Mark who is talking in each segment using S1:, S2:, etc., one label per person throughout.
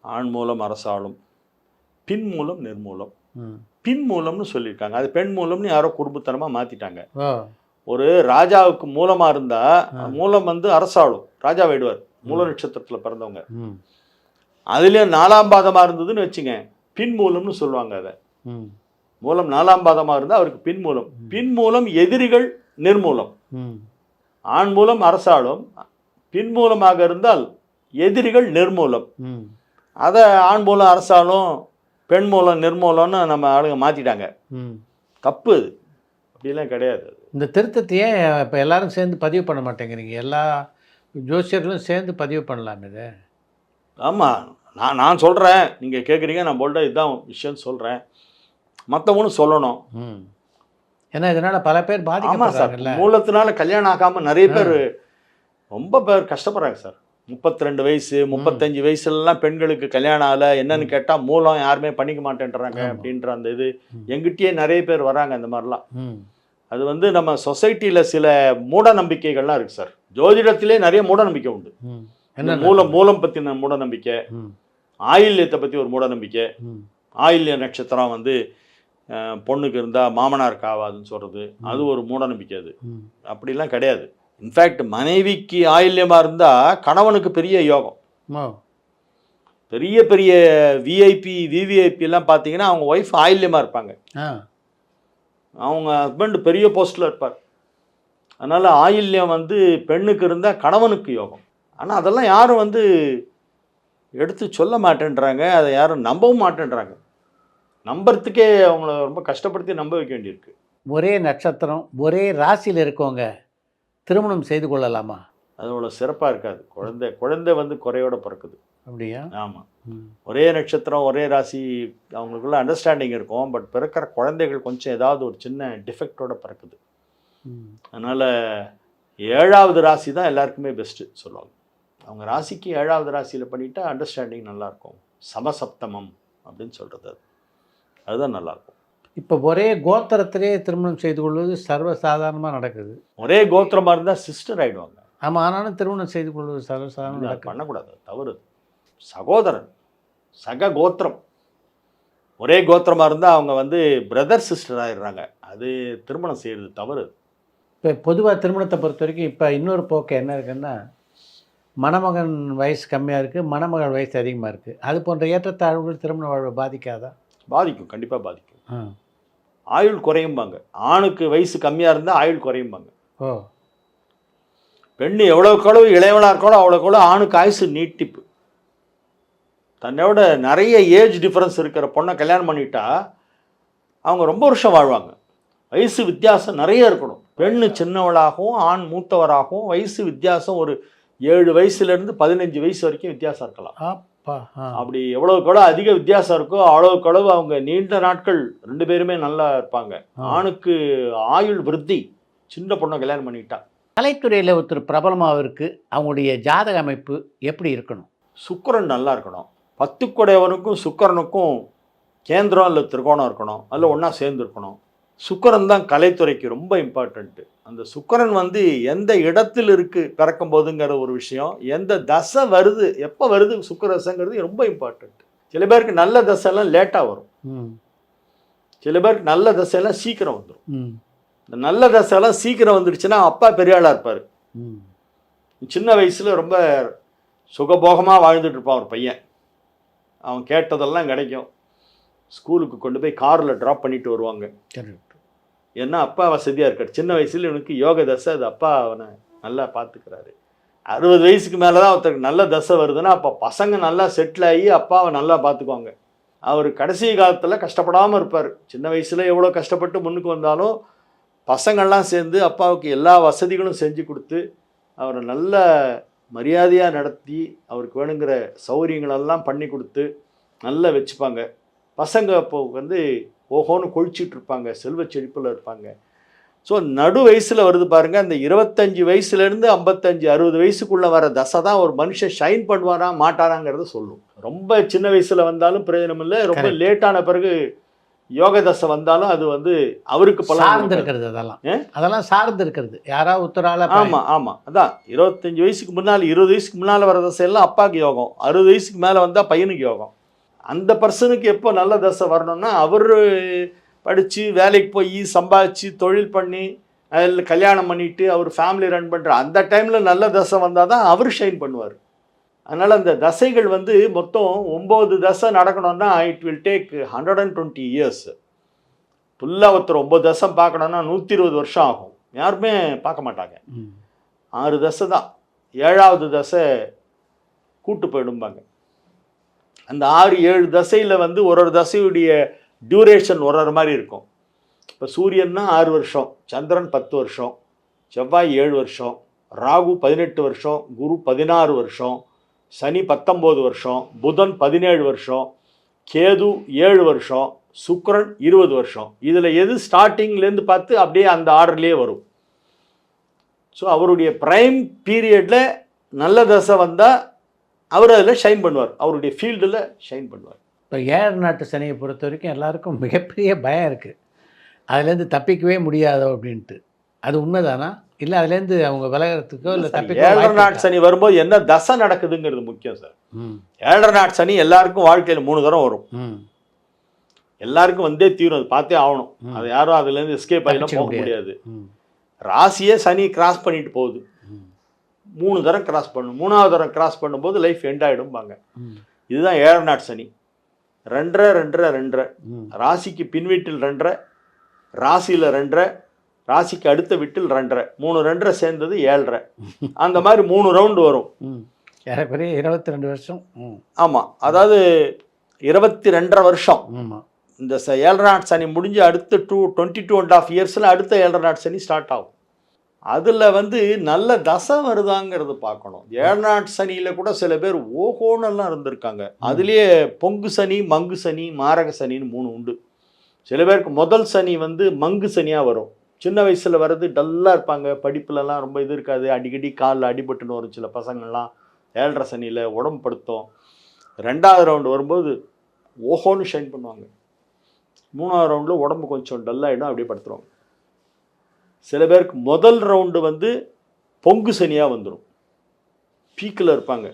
S1: ஆண் மூலம் அரசாளும் பின் மூலம் நிர்மூலம். பின் மூலம்னு சொல்லியிருக்காங்க. அது பெண் மூலம்னு யாரோ குறும்புத்தனமாக மாற்றிட்டாங்க
S2: ஓ
S1: ஒரு ராஜாவுக்கு மூலமாக இருந்தால்
S2: ஆ.
S1: மூலம் வந்து அரசாளும் ராஜா வேடுவார். மூல நட்சத்திரத்தில் பிறந்தவங்க.
S2: ம்.
S1: அதுலேயும் நாலாம் பாதமாக இருந்ததுன்னு வச்சுங்க. பின் மூலம்னு சொல்லுவாங்க அதை. மூலம் நாலாம் பாதமாக இருந்தால் அவருக்கு பின் மூலம். பின் மூலம் எதிரிகள் நிர்மூலம். ஆண் மூலம் அரசாளும் பின் மூலமாக இருந்தால் எதிரிகள் நிர்மூலம். அதை ஆண் மூலம் அரசாலும் பெண் மூலம் நிர்மூலம்னு நம்ம ஆளுங்க மாற்றிட்டாங்க
S2: ம்.
S1: தப்பு அது. அப்படிலாம் கிடையாது.
S2: இந்த திருத்தத்தையே இப்போ எல்லாரும் சேர்ந்து பதிவு பண்ண மாட்டேங்கிறீங்க? எல்லா ஜோசியர்களும் சேர்ந்து பதிவு பண்ணலாம் இது?
S1: ஆமாம் நான் நான் சொல்கிறேன் நீங்கள் கேட்குறீங்க நான் போல்ட்ட இதுதான் விஷயம்னு சொல்கிறேன் மற்றவங்களும் சொல்லணும்.
S2: ம். ஏன்னா இதனால பல பேர் பாதிக்கப்படுறாங்கல்ல.
S1: மூலத்தினால கல்யாணம் ஆகாமல் நிறைய பேர் ரொம்ப பேர் கஷ்டப்படுறாங்க சார். முப்பத்தி ரெண்டு வயசு முப்பத்தஞ்சு வயசுலலாம் பெண்களுக்கு கல்யாணம் ஆகல. என்னன்னு கேட்டால் மூலம் யாருமே பண்ணிக்க மாட்டேன்றாங்க. அப்படின்ற அந்த இது. எங்கிட்டயே நிறைய பேர் வராங்க அந்த மாதிரிலாம். அது வந்து நம்ம சொசைட்டியில் சில மூட நம்பிக்கைகள்லாம் இருக்குது சார். ஜோதிடத்திலே நிறைய மூட நம்பிக்கை உண்டு
S2: என்ன
S1: மூலம் மூலம் பற்றின மூட நம்பிக்கை ஆயில்யத்தை பற்றி ஒரு மூட நம்பிக்கை ஆயில்ய நட்சத்திரம் வந்து பொண்ணுக்கு இருந்தால் மாமனாருக்கு ஆகாதுன்னு சொல்கிறது அது ஒரு மூட நம்பிக்கை அது அப்படிலாம் கிடையாது. இன்ஃபேக்ட் மனைவிக்கு ஆயில்யமாக இருந்தால் கணவனுக்கு பெரிய யோகம். பெரிய பெரிய விஐபி விவிஐபி எல்லாம் பார்த்தீங்கன்னா அவங்க ஒய்ஃப் ஆயில்யமாக இருப்பாங்க. அவங்க ஹஸ்பண்ட் பெரிய போஸ்ட்டில் இருப்பார். அதனால் ஆயில்யம் வந்து பெண்ணுக்கு இருந்தால் கணவனுக்கு யோகம். ஆனால் அதெல்லாம் யாரும் வந்து எடுத்து சொல்ல மாட்டேன்றாங்க. அதை யாரும் நம்பவும் மாட்டேன்றாங்க. நம்புறதுக்கே அவங்கள ரொம்ப கஷ்டப்படுத்தி நம்ப வைக்க வேண்டியிருக்கு.
S2: ஒரே நட்சத்திரம் ஒரே ராசியில் இருக்கவங்க திருமணம் செய்து கொள்ளலாமா?
S1: அது அவ்வளோ சிறப்பாக இருக்காது. குழந்தை குழந்தை வந்து குறையோட பிறக்குது.
S2: அப்படியா?
S1: ஆமாம் ஒரே நட்சத்திரம் ஒரே ராசி அவங்களுக்குள்ள அண்டர்ஸ்டாண்டிங் இருக்கும் பட் பிறக்கிற குழந்தைகள் கொஞ்சம் ஏதாவது ஒரு சின்ன டிஃபெக்டோட பிறக்குது. அதனால் ஏழாவது ராசி தான் எல்லாருக்குமே பெஸ்ட்டு சொல்லுவாங்க. அவங்க ராசிக்கு ஏழாவது ராசியில் பண்ணிட்டா அண்டர்ஸ்டாண்டிங் நல்லாயிருக்கும் சமசப்தமம் அப்படின்னு சொல்கிறது அது. அதுதான் நல்லாயிருக்கும்
S2: இப்போ ஒரே கோத்திரத்திலே திருமணம் செய்து கொள்வது சர்வசாதாரணமாக நடக்குது.
S1: ஒரே கோத்திரமாக இருந்தால் சிஸ்டர் ஆகிடுவாங்க
S2: ஆமாம் ஆனாலும் திருமணம் செய்து கொள்வது சர்வசாதாரணமாக நடக்குது.
S1: பண்ணக்கூடாது தவறு. சகோதரன் சக கோத்திரம். ஒரே கோத்திரமாக இருந்தால் அவங்க வந்து பிரதர் சிஸ்டர் ஆயிடுறாங்க. அது திருமணம் செய்கிறது தவறு.
S2: இப்போ பொதுவாக திருமணத்தை பொறுத்த வரைக்கும் இப்போ இன்னொரு போக்கு என்ன இருக்குன்னா மணமகன் வயசு கம்மியாக இருக்குது மணமகள் வயசு அதிகமாக இருக்குது அது போன்ற ஏற்றத்தாழ்வுகள் திருமண வாழ்வை பாதிக்காதா?
S1: பாதிக்கும் கண்டிப்பாக பாதிக்கும். ஆயுள் குறையும்பாங்க. ஆணுக்கு வயசு கம்மியாக இருந்தால் ஆயுள் குறையும்பாங்க.
S2: ஓ
S1: பெண்ணு எவ்வளோக்கு எவ்வளவு இளையவளாக இருக்காளோ அவ்வளோக்கு எவ்வளோ ஆணுக்கு ஆயுசு நீட்டிப்பு. தன்னோட நிறைய ஏஜ் டிஃபரன்ஸ் இருக்கிற பொண்ணை கல்யாணம் பண்ணிட்டா அவங்க ரொம்ப வருஷம் வாழ்வாங்க. வயசு வித்தியாசம் நிறைய இருக்கணும். பெண்ணு சின்னவளாகவும் ஆண் மூத்தவராகவும் வயசு வித்தியாசம் ஒரு ஏழு வயசுலேருந்து பதினஞ்சு வயசு வரைக்கும் வித்தியாசம் இருக்கலாம். அப்படி எவ்வளோக்கு எவ்வளோ அதிக வித்தியாசம் இருக்கோ அவ்வளோக்கு அளவு அவங்க நீண்ட நாட்கள் ரெண்டு பேருமே நல்லா இருப்பாங்க. ஆணுக்கு ஆயுள் விருத்தி சின்ன பொண்ணை கல்யாணம் பண்ணிட்டா.
S2: கலைத்துறையில் ஒருத்தர் பிரபலமாவதற்கு அவங்களுடைய ஜாதக அமைப்பு எப்படி இருக்கணும்?
S1: சுக்கிரன் நல்லா இருக்கணும். பத்துக்குடையவனுக்கும் சுக்கிரனுக்கும் கேந்திரம் இல்லை திரிகோணம் இருக்கணும். அதில் ஒன்றா சேர்ந்து இருக்கணும். சுக்கிரன் தான் கலைத்துறைக்கு ரொம்ப இம்பார்ட்டண்ட்டு அந்த சுக்கிரன் வந்து எந்த இடத்தில் இருக்கு பிறக்கும் போதுங்கிற ஒரு விஷயம் எந்த தசை வருது எப்போ வருது சுக்கிரதசைங்கிறது ரொம்ப இம்பார்ட்டண்ட் சில பேருக்கு நல்ல தசைலாம் லேட்டாக வரும்.
S2: ம்.
S1: சில பேருக்கு நல்ல தசையெல்லாம் சீக்கிரம் வந்துடும்
S2: ம்.
S1: இந்த நல்ல தசையெல்லாம் சீக்கிரம் வந்துடுச்சுன்னா அப்பா பெரிய ஆளாக இருப்பார்.
S2: ம்.
S1: சின்ன வயசில் ரொம்ப சுகபோகமாக வாழ்ந்துட்டு இருப்பான் ஒரு பையன். அவன் கேட்டதெல்லாம் கிடைக்கும். ஸ்கூலுக்கு கொண்டு போய் காரில் ட்ராப் பண்ணிட்டு வருவாங்க. ஏன்னா அப்பா வசதியாக இருக்கார். சின்ன வயசுல இவனுக்கு யோக தசை அது அப்பா அவனை நல்லா பார்த்துக்கிறாரு அறுபது வயசுக்கு மேலே தான் ஒருத்தருக்கு நல்ல தசை வருதுன்னா அப்போ பசங்க நல்லா செட்டில் ஆகி அப்பாவை நல்லா பார்த்துக்குவாங்க அவர் கடைசி காலத்தில் கஷ்டப்படாமல் இருப்பார். சின்ன வயசில் எவ்வளோ கஷ்டப்பட்டு முன்னுக்கு வந்தாலும் பசங்கள்லாம் சேர்ந்து அப்பாவுக்கு எல்லா வசதிகளும் செஞ்சு கொடுத்து அவரை நல்ல மரியாதையாக நடத்தி அவருக்கு வேணுங்கிற சௌகரியங்களெல்லாம் பண்ணி கொடுத்து நல்லா வச்சுப்பாங்க. பசங்க அப்போ வந்து ஓஹோன்னு கொழிச்சிட்டு இருப்பாங்க செல்வ செழிப்பில் இருப்பாங்க. ஸோ நடு வயசில் வருது பாருங்க அந்த இருபத்தஞ்சி வயசுலேருந்து ஐம்பத்தஞ்சு அறுபது வயசுக்குள்ளே வர தசை தான் ஒரு மனுஷன் ஷைன் பண்ணுவாரா மாட்டாராங்கிறத சொல்லும். ரொம்ப சின்ன வயசில் வந்தாலும் பிரயோஜனம் இல்லை ரொம்ப. லேட்டான பிறகு யோக தசை வந்தாலும் அது வந்து அவருக்கு பலன்
S2: சார்ந்து. இருக்கிறது அதெல்லாம்? அதெல்லாம் சார்ந்து இருக்கிறது. யாராவது ஒருத்தரால
S1: ஆமா ஆமா. அதான் இருபத்தஞ்சு வயசுக்கு முன்னால் இருபது வயசுக்கு முன்னால் வர தசை எல்லாம் அப்பாவுக்கு யோகம். அறுபது வயசுக்கு மேலே வந்தால் பையனுக்கு யோகம். அந்த பர்சனுக்கு எப்போ நல்ல தசை வரணும்னா அவர் படித்து வேலைக்கு போய் சம்பாதிச்சு தொழில் பண்ணி அதில் கல்யாணம் பண்ணிட்டு அவர் ஃபேமிலி ரன் பண்ணுற அந்த டைமில் நல்ல தசை வந்தால் தான் அவர் ஷைன் பண்ணுவார். அதனால் அந்த தசைகள் வந்து மொத்தம் ஒம்பது தசை நடக்கணும்னா it will take hundred and twenty years ஃபுல்லாக ஒருத்தர் ஒம்பது தசம் பார்க்கணுன்னா நூற்றி இருபது வருஷம் ஆகும். யாருமே பார்க்க மாட்டாங்க. ஆறு தசை தான். ஏழாவது தசை கூட்டு போயிடும்பாங்க. அந்த ஆறு ஏழு தசையில் வந்து ஒரு ஒரு தசையுடைய டியூரேஷன் ஒரு ஒரு மாதிரி இருக்கும். இப்போ சூரியன்னா ஆறு வருஷம் சந்திரன் பத்து வருஷம் செவ்வாய் ஏழு வருஷம் ராகு பதினெட்டு வருஷம் குரு பதினாறு வருஷம் சனி பத்தொம்போது வருஷம் புதன் பதினேழு வருஷம் கேது ஏழு வருஷம் சுக்கரன் இருபது வருஷம். இதில் எது ஸ்டார்டிங்லேருந்து பார்த்து அப்படியே அந்த ஆர்டர்லேயே வரும். ஸோ அவருடைய ப்ரைம் பீரியடில் நல்ல தசை வந்தால் அவர் அதில் ஷைன் பண்ணுவார். அவருடைய ஃபீல்டில் ஷைன் பண்ணுவார்.
S2: இப்போ ஏழு நாட்டு சனியை பொறுத்த வரைக்கும் எல்லாருக்கும் மிகப்பெரிய பயம் இருக்குது அதுலேருந்து தப்பிக்கவே முடியாதோ அப்படின்ட்டு. அது உண்மைதானா? இல்லை அதுலேருந்து அவங்க விலகிறதுக்கோ இல்லை தப்பிக்கோ
S1: ஏழரை
S2: வாய்ப்பு
S1: நாட்
S2: இருக்கா?
S1: சனி வரும்போது என்ன தசை நடக்குதுங்கிறது முக்கியம் சார். ஏழரை நாட் சனி எல்லாருக்கும் வாழ்க்கையில் மூணு தரம் வரும். எல்லாருக்கும் வந்தே தீரும் அது பார்த்தே ஆகணும். அது யாரும் அதுலேருந்து எஸ்கேப் ஆகிலாம் போக முடியாது. ராசியே சனி கிராஸ் பண்ணிட்டு போகுது. மூணு தரம் கிராஸ் பண்ணும் மூணாவது தரம் கிராஸ் பண்ணும்போது லைஃப் எண்ட் ஆகிடும்பாங்க இதுதான் ஏழரை நாட் சனி. ரெண்டரை ரெண்டரை ரெண்டரை. ராசிக்கு பின் வீட்டில் ரெண்டரை ராசியில் ரெண்டரை ராசிக்கு அடுத்த வீட்டில் ரெண்டரை. மூணு ரெண்டரை சேர்ந்தது ஏழரை. அந்த மாதிரி மூணு ரவுண்டு வரும்.
S2: ஏறக்குறைய இருபத்தி ரெண்டு வருஷம்
S1: ஆமாம் அதாவது இருபத்தி ரெண்டரை வருஷம் இந்த ச ஏழரை நாட் சனி முடிஞ்சு அடுத்த two twenty two and half இயர்ஸில் அடுத்த ஏழரை நாட் சனி ஸ்டார்ட் ஆகும். அதில் வந்து நல்ல தசை வருதாங்கிறது பார்க்கணும். ஏழரை நாட் சனியில் கூட சில பேர் ஓஹோன்னெல்லாம் இருந்திருக்காங்க. அதுலேயே பொங்கு சனி மங்கு சனி மாரக சனின்னு மூணு உண்டு. சில பேருக்கு முதல் சனி வந்து மங்கு சனியாக வரும். சின்ன வயசில் வர்றது டல்லாக இருப்பாங்க. படிப்புலலாம் ரொம்ப இது இருக்காது. அடிக்கடி காலில் அடிபட்டுன்னு வரும் சில பசங்கள்லாம். ஏழரை சனியில் உடம்பு படுத்தும். ரெண்டாவது ரவுண்டு வரும்போது ஓஹோன்னு ஷைன் பண்ணுவாங்க. மூணாவது ரவுண்டில் உடம்பு கொஞ்சம் டல்லாகிடும் அப்படியே படுத்துருவாங்க. சில பேருக்கு முதல் ரவுண்டு வந்து பொங்கு சனியாக வந்துடும் பீக்கில் இருப்பாங்க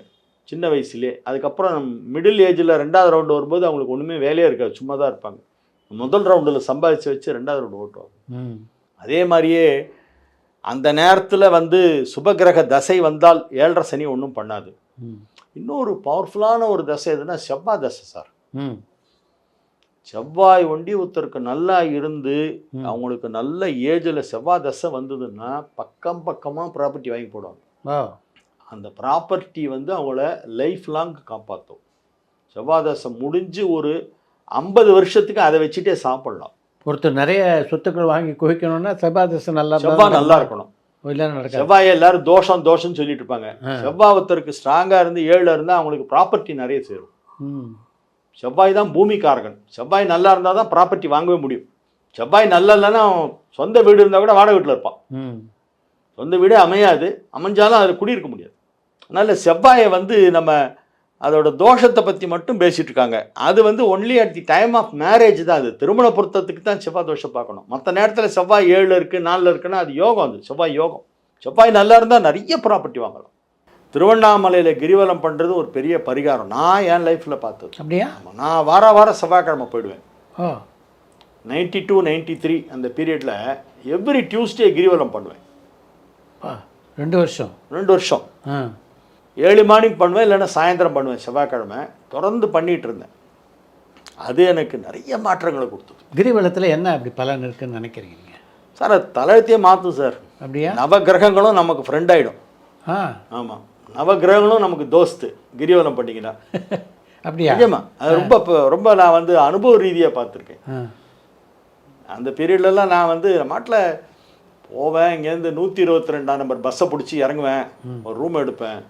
S1: சின்ன வயசுலேயே. அதுக்கப்புறம் மிடில் ஏஜில் ரெண்டாவது ரவுண்டு வரும்போது அவங்களுக்கு ஒன்றுமே வேலையே இருக்காது சும்மா தான் இருப்பாங்க. முதல் ரவுண்டில் சம்பாதிச்சு வச்சு ரெண்டாவது ரவுண்டு ஓட்டுவாங்க. அதே மாதிரியே அந்த நேரத்தில் வந்து சுபகிரக தசை வந்தால் ஏழரை சனி ஒன்றும் பண்ணாது. இன்னொரு பவர்ஃபுல்லான ஒரு தசை எதுனா செவ்வாய் தசை சார். செவ்வாய் ஒண்டி ஒருத்தருக்கு நல்லா இருந்து. அவங்களுக்கு நல்ல ஏஜில் செவ்வாய் தசை வந்ததுன்னா பக்கம் பக்கமாக ப்ராப்பர்ட்டி வாங்கி போடுவாங்க. அந்த ப்ராப்பர்ட்டி வந்து அவங்கள லைஃப் லாங் காப்பாற்றும் செவ்வாய் தசை முடிஞ்சு ஒரு ஐம்பது வருஷத்துக்கு அதை வச்சுட்டே சாப்பிடலாம்.
S2: ஒருத்தர் நிறைய சொத்துக்கள் வாங்கி குவிக்கணும்னா செவ்வாதசை நல்லா இருந்தா
S1: செவ்வாய் நல்லா இருக்கணும். செவ்வாயை எல்லாரும் தோஷம் தோஷம்னு சொல்லிட்டு இருப்பாங்க. செவ்வாய் ஒருத்தருக்கு ஸ்ட்ராங்காக இருந்து ஏழில் இருந்தால் அவங்களுக்கு ப்ராப்பர்ட்டி நிறைய சேரும். செவ்வாய் தான் பூமிக்காரகன். செவ்வாய் நல்லா இருந்தால் தான் ப்ராப்பர்ட்டி வாங்கவே முடியும். செவ்வாய் நல்லா இல்லைன்னா சொந்த வீடு இருந்தால் கூட வாடகை வீட்டில் இருப்பான். சொந்த வீடே அமையாது. அமைஞ்சாலும் அதில் குடியிருக்க முடியாது. அதனால் செவ்வாயை வந்து நம்ம அதோட தோஷத்தை பற்றி மட்டும் பேசிட்டு இருக்காங்க. அது வந்து only at the time of marriage தான் அது. திருமண பொருத்தத்துக்கு தான் செவ்வாய் தோஷம் பார்க்கணும். மற்ற நேரத்தில் செவ்வாய் ஏழில் இருக்குது நாலில் இருக்குன்னா அது யோகம் அது. செவ்வாய் யோகம். செவ்வாய் நல்லா இருந்தால் நிறைய ப்ராப்பர்ட்டி வாங்கலாம். திருவண்ணாமலையில் கிரிவலம் பண்ணுறது ஒரு பெரிய பரிகாரம். நான் என் லைஃப்பில் பார்த்தது.
S2: அப்படியா?
S1: நான் வார வாரம் செவ்வாய்க்கிழமை போயிடுவேன். நைன்டி டூ நைன்டி த்ரீ அந்த பீரியடில் எவ்ரி டியூஸ்டே கிரிவலம் பண்ணுவேன்.
S2: ரெண்டு வருஷம்.
S1: ரெண்டு வருஷம். ஏழு மார்னிங் பண்ணுவேன் இல்லைன்னா சாயந்தரம் பண்ணுவேன் செவ்வாய்க்கிழமை. தொடர்ந்து பண்ணிகிட்டு இருந்தேன். அது எனக்கு நிறைய மாற்றங்களை கொடுத்தது.
S2: கிரிவலத்தில் என்ன அப்படி பலன் இருக்குன்னு நினைக்கிறீங்க
S1: சார் அது தலையத்தையே மாற்றும் சார்.
S2: அப்படியா?
S1: நவ கிரகங்களும் நமக்கு ஃப்ரெண்ட் ஆகிடும்
S2: ஆ.
S1: ஆமாம் நவ கிரகங்களும் நமக்கு தோஸ்து கிரிவலம் பண்ணிங்கன்னா
S2: அப்படியா?
S1: நிஜமா? அது ரொம்ப இப்ப- ரொம்ப நான் வந்து அனுபவ ரீதியாக பார்த்துருக்கேன். அந்த பீரியட்லலாம் நான் வந்து மாட்டில் போவேன் இங்கேருந்து நூற்றி இருபத்தி ரெண்டாம் நம்பர் பஸ்ஸை பிடிச்சி இறங்குவேன். ஒரு ரூம் எடுப்பேன்.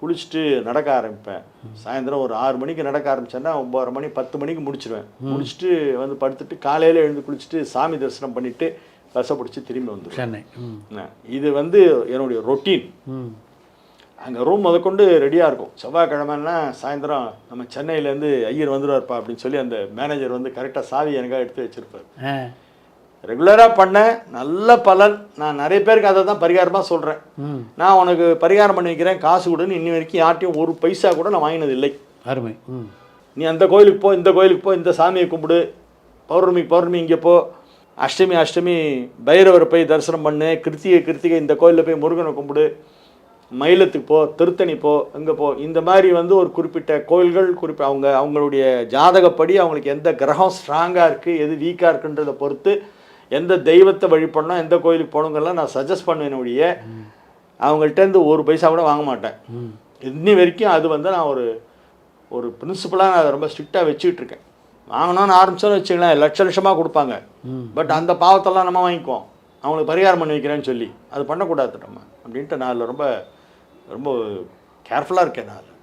S1: குளிச்சுட்டு நடக்க ஆரம்பிப்பேன். சாயந்தரம் ஒரு ஆறு மணிக்கு நடக்க ஆரம்பிச்சேன்னா ஒம்பது மணி பத்து மணிக்கு முடிச்சிருவேன். முடிச்சுட்டு வந்து படுத்துட்டு காலையில் எழுந்து குளிச்சுட்டு சாமி தரிசனம் பண்ணிவிட்டு பஸ்ஸை பிடிச்சி திரும்பி வந்துடுவேன் இது வந்து என்னுடைய ரொட்டீன் அங்கே ரூம் முதற்கொண்டு ரெடியாக இருக்கும். செவ்வாய்க்கிழமைன்னா சாயந்தரம் நம்ம சென்னையிலேருந்து ஐயர் வந்துடுவார்ப்பா அப்படின்னு சொல்லி அந்த மேனேஜர் வந்து கரெக்டாக சாவி எனக்காக எடுத்து வச்சுருப்பார். ரெகுலராக பண்ண நல்ல பலன். நான் நிறைய பேருக்கு அதை தான் பரிகாரமாக சொல்கிறேன் நான் உனக்கு பரிகாரம் பண்ணி வைக்கிறேன். காசு கொடுன்னு இன்னி வரைக்கும் யார்ட்டையும் ஒரு பைசா கூட நான் வாங்கினது இல்லை.
S2: அருமை.
S1: நீ அந்த கோயிலுக்கு போ இந்த கோயிலுக்கு போ இந்த சாமியை கும்பிடு. பௌர்ணமி பௌர்ணமி இங்கே போ. அஷ்டமி அஷ்டமி பைரவரை போய் தரிசனம் பண்ணு. கிருத்திகை கிருத்திகை இந்த கோயிலில் போய் முருகனை கும்பிடு. மயிலத்துக்கு போ திருத்தணி போ இங்கே போ. இந்த மாதிரி வந்து ஒரு குறிப்பிட்ட கோயில்கள் குறிப்பி அவங்க அவங்களுடைய ஜாதகப்படி அவங்களுக்கு எந்த கிரகம் ஸ்ட்ராங்காக இருக்குது எது வீக்காக இருக்குன்றதை பொறுத்து எந்த தெய்வத்தை வழிபடணும் எந்த கோயிலுக்கு போகணுங்கெல்லாம் நான் சஜஸ்ட் பண்ணுவேன் ஒழிய அவங்கள்ட்டேருந்து ஒரு பைசா கூட வாங்க மாட்டேன். இன்னி வரைக்கும் அது வந்து நான் ஒரு ஒரு பிரின்சிபலாக நான் அதை ரொம்ப ஸ்ட்ரிக்டாக வச்சுக்கிட்டு இருக்கேன். வாங்கணும்னு ஆரம்பிச்சோன்னு வச்சுக்கலாம் லட்ச லட்சமாக கொடுப்பாங்க. பட் அந்த பாவத்தெல்லாம் நம்ம வாங்கிக்குவோம். அவங்களுக்கு பரிகாரம் பண்ணி வைக்கிறேன்னு சொல்லி. அது பண்ணக்கூடாது நம்ம அப்படின்ட்டு நான் அதில் ரொம்ப ரொம்ப கேர்ஃபுல்லாக இருக்கேன் நான். அதில்